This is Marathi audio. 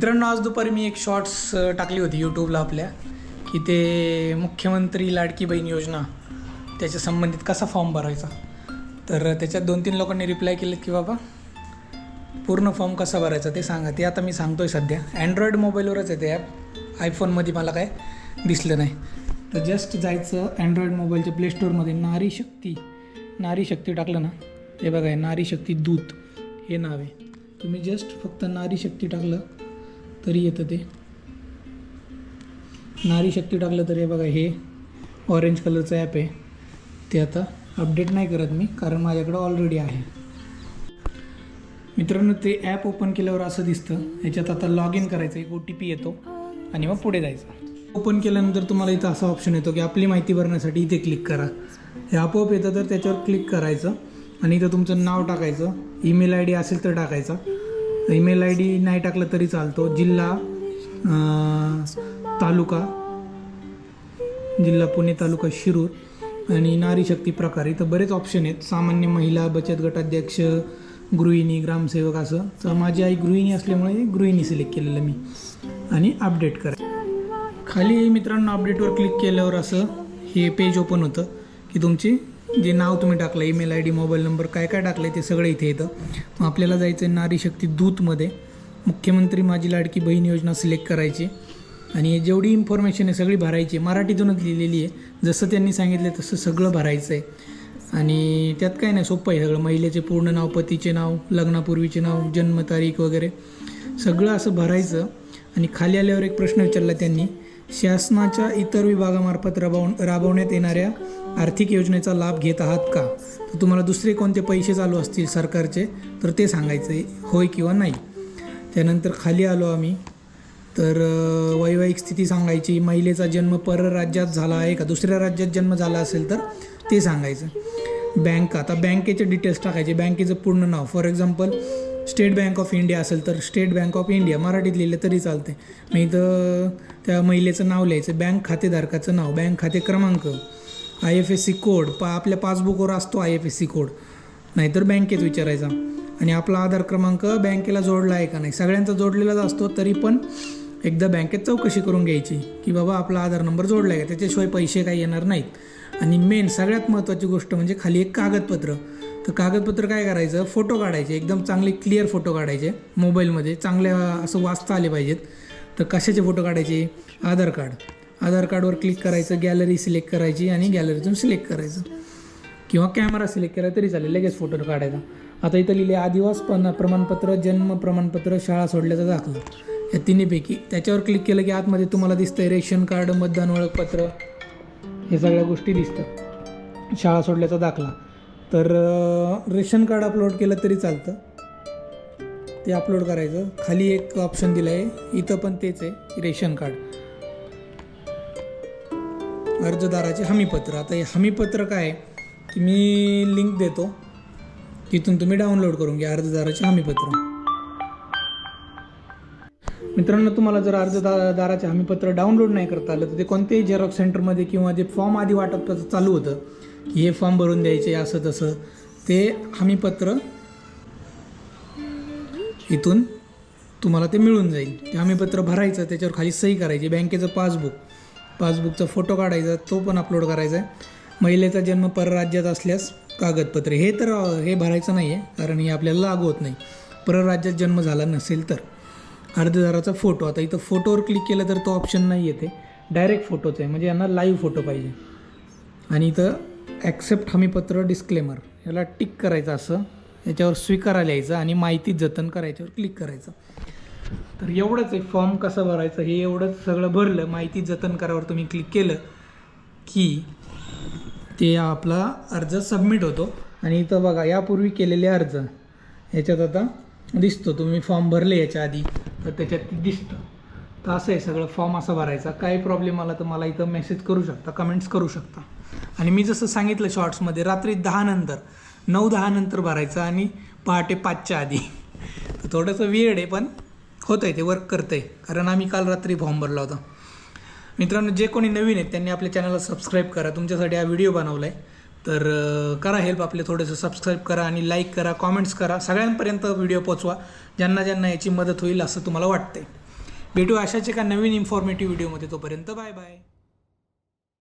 मित्रांनो आज दुपारी मी एक शॉर्ट्स टाकली होती यूट्यूबला आपल्या की ते मुख्यमंत्री लाडकी बहीण योजना त्याच्या संबंधित कसा फॉर्म भरायचा. तर त्याच्यात दोन तीन लोकांनी रिप्लाय केलेत की बाबा पूर्ण फॉर्म कसा भरायचा ते सांगा. ते आता मी सांगतो आहे सध्या अँड्रॉईड मोबाईलवरच आहे ते ॲप आयफोनमध्ये मला काय दिसलं नाही. तर जस्ट जायचं अँड्रॉईड मोबाईलच्या प्ले स्टोअरमध्ये नारी शक्ती. नारी शक्ती टाकलं ना. हे बघा नारी शक्ती दूत. हे नाव आहे. तुम्ही जस्ट फक्त नारी शक्ती टाकलं. तरी येतं ते. नारी शक्ती टाकलं तरी हे बघा हे ऑरेंज कलरचं ॲप आहे. ते आता अपडेट नाही करत मी कारण माझ्याकडं ऑलरेडी आहे. मित्रांनो ते ॲप ओपन केल्यावर असं दिसतं. याच्यात आता लॉग इन करायचं एक ओ टी पी येतो आणि मग पुढे जायचं. ओपन केल्यानंतर तुम्हाला इथं असा ऑप्शन येतो की आपली माहिती भरण्यासाठी इथे क्लिक करा. हे आपोआप येतं तर त्याच्यावर क्लिक करायचं आणि इथं तुमचं नाव टाकायचं ईमेल आय डी असेल तर टाकायचा. ईमेल आय डी नाही टाकलं तरी चालतो. जिल्हा तालुका जिल्हा पुणे तालुका शिरूर आणि नारी शक्ती प्रकार. इथं बरेच ऑप्शन आहेत. सामान्य महिला बचत गटाध्यक्ष गृहिणी ग्रामसेवक असं. तर माझी आई गृहिणी असल्यामुळे गृहिणी सिलेक्ट केलेलं मी. आणि अपडेट करा. खाली मित्रांनो अपडेटवर क्लिक केल्यावर असं हे पेज ओपन होतं की तुमची जे नाव तुम्ही टाकलं email I D mobile number काय काय टाकलं आहे ते सगळं इथे येतं. मग आपल्याला जायचं आहे नारी शक्ती दूतमध्ये. मुख्यमंत्री माझी लाडकी बहीण योजना सिलेक्ट करायची. आणि जेवढी इन्फॉर्मेशन आहे सगळी भरायची आहे. मराठीतूनच लिहिलेली आहे. जसं त्यांनी सांगितलं तसं सगळं भरायचं आहे आणि त्यात काय नाही सोपं आहे सगळं. महिलेचे पूर्ण नाव पतीचे नाव लग्नापूर्वीचे नाव जन्मतारीख वगैरे. सगळं असं भरायचं. आणि खाली आल्यावर एक प्रश्न विचारला त्यांनी शासनाच्या इतर विभागामार्फत राबव राबवण्यात येणाऱ्या आर्थिक योजनेचा लाभ घेत आहात का? तर तुम्हाला दुसरे कोणते पैसे चालू असतील सरकारचे? तर ते सांगायचे होय किंवा नाही. त्यानंतर खाली आलो आम्ही. तर वैवाहिक स्थिती सांगायची. महिलेचा जन्म परराज्यात झाला आहे का? दुसऱ्या राज्यात जन्म झाला असेल तर ते सांगायचं. बँक आता बँकेचे डिटेल्स टाकायचे. बँकेचं पूर्ण नाव. For example State Bank of India असेल तर स्टेट बँक ऑफ इंडिया मराठीत लिहिलं तरी चालते मग इथं त्या महिलेचं नाव लिहायचं बँक खातेधारकाचं नाव बँक खाते क्रमांक I F S C code पा आपल्या पासबुकवर असतो I F S C code नाहीतर बँकेत विचारायचा. आणि आपला आधार क्रमांक बँकेला जोडला आहे का नाही? सगळ्यांचा जोडलेलाच असतो तरी पण एकदा बँकेत चौकशी करून घ्यायची की बाबा आपला आधार नंबर जोडला आहे का? त्याच्याशिवाय पैसे काही येणार नाहीत. आणि मेन सगळ्यात महत्त्वाची गोष्ट म्हणजे खाली एक कागदपत्र. तर कागदपत्र काय करायचं? फोटो काढायचे. एकदम चांगले क्लिअर फोटो काढायचे मोबाईलमध्ये. चांगल्या असं वाचता आले पाहिजेत. तर कशाचे फोटो काढायचे? आधार कार्ड. आधार कार्डवर क्लिक करायचं गॅलरी सिलेक्ट करायची आणि गॅलरीतून सिलेक्ट करायचं. किंवा कॅमेरा सिलेक्ट केला तरी चालेल लगेच फोटो काढायचा. आता इथं लिहिले आदिवास पण प्रमाणपत्र जन्म प्रमाणपत्र शाळा सोडल्याचा दाखला. या तिन्हीपैकी त्याच्यावर क्लिक केलं की आतमध्ये तुम्हाला दिसतंय रेशन कार्ड मतदान ओळखपत्र. हे सगळ्या गोष्टी दिसतात. शाळा सोडल्याचा दाखला. तर रेशन कार्ड अपलोड केलं तरी चालतं. ते अपलोड करायचं. खाली एक ऑप्शन दिलं आहे इथं पण तेच आहे रेशन कार्ड. अर्जदाराचे हमीपत्र. आता हे हमीपत्र काय आहे? की मी लिंक देतो. तिथून तुम्ही डाउनलोड करून घ्या अर्जदाराचे हमीपत्र. मित्रांनो तुम्हाला जर अर्जदाराचे हमीपत्र डाउनलोड नाही करता आलं तर ते कोणत्याही झेरॉक्स सेंटरमध्ये किंवा जे फॉर्म आधी वाटप त्याचं चालू होतं की हे फॉर्म भरून द्यायचे असं तसं. ते हमीपत्र इथून तुम्हाला ते मिळून जाईल. ते हमीपत्र भरायचं त्याच्यावर खाली सही करायची. बँकेचं पासबुक. पासबुकचा फोटो काढायचा तो पण अपलोड करायचा आहे. महिलेचा जन्म परराज्यात असल्यास कागदपत्रे. हे तर हे भरायचं नाही आहे कारण हे आपल्याला लागू होत नाही. परराज्यात जन्म झाला नसेल तर. अर्जदाराचा फोटो. आता इथं फोटोवर क्लिक केलं तर तो ऑप्शन नाही येते डायरेक्ट फोटोचा आहे. म्हणजे यांना लाईव्ह फोटो पाहिजे. आणि इथं ॲक्सेप्ट हमीपत्र डिस्क्लेमर याला टिक करायचं असं याच्यावर स्वीकारा लिहायचं आणि माहिती जतन करायच्यावर क्लिक करायचं. तर एवढंच आहे फॉर्म कसं भरायचं हे एवढंच सगळं भरलं माहिती जतन करावर तुम्ही क्लिक केलं की ते आपला अर्ज सबमिट होतो. आणि इथं बघा यापूर्वी केलेले अर्ज याच्यात आता दिसतो तुम्ही फॉर्म भरले याच्या आधी तर त्याच्यात दिसतं. तर असं आहे सगळं फॉर्म असा भरायचा. काही प्रॉब्लेम आला तर मला इथं मेसेज करू शकता कमेंट्स करू शकता. आणि मी जसं सांगितलं शॉर्ट्समध्ये रात्री दहानंतर नऊ दहानंतर भरायचं आणि पहाटे पाचच्या आधी. तर थोडंसं वेळ आहे पण होतं आहे ते वर्क करतं आहे कारण आम्ही काल रात्री फॉर्म भरला होता. मित्रांनो जे कोणी नवीन आहेत त्यांनी आपल्या चॅनलला सबस्क्राईब करा. तुमच्यासाठी हा व्हिडिओ बनवला आहे तर करा हेल्प आपले थोडंसं सबस्क्राईब करा आणि लाईक करा कॉमेंट्स करा. सगळ्यांपर्यंत व्हिडिओ पोचवा ज्यांना ज्यांना याची मदत होईल असं तुम्हाला वाटतंय. भेटू अशाच एका नवीन इन्फॉर्मेटिव्ह व्हिडिओमध्ये तोपर्यंत बाय बाय.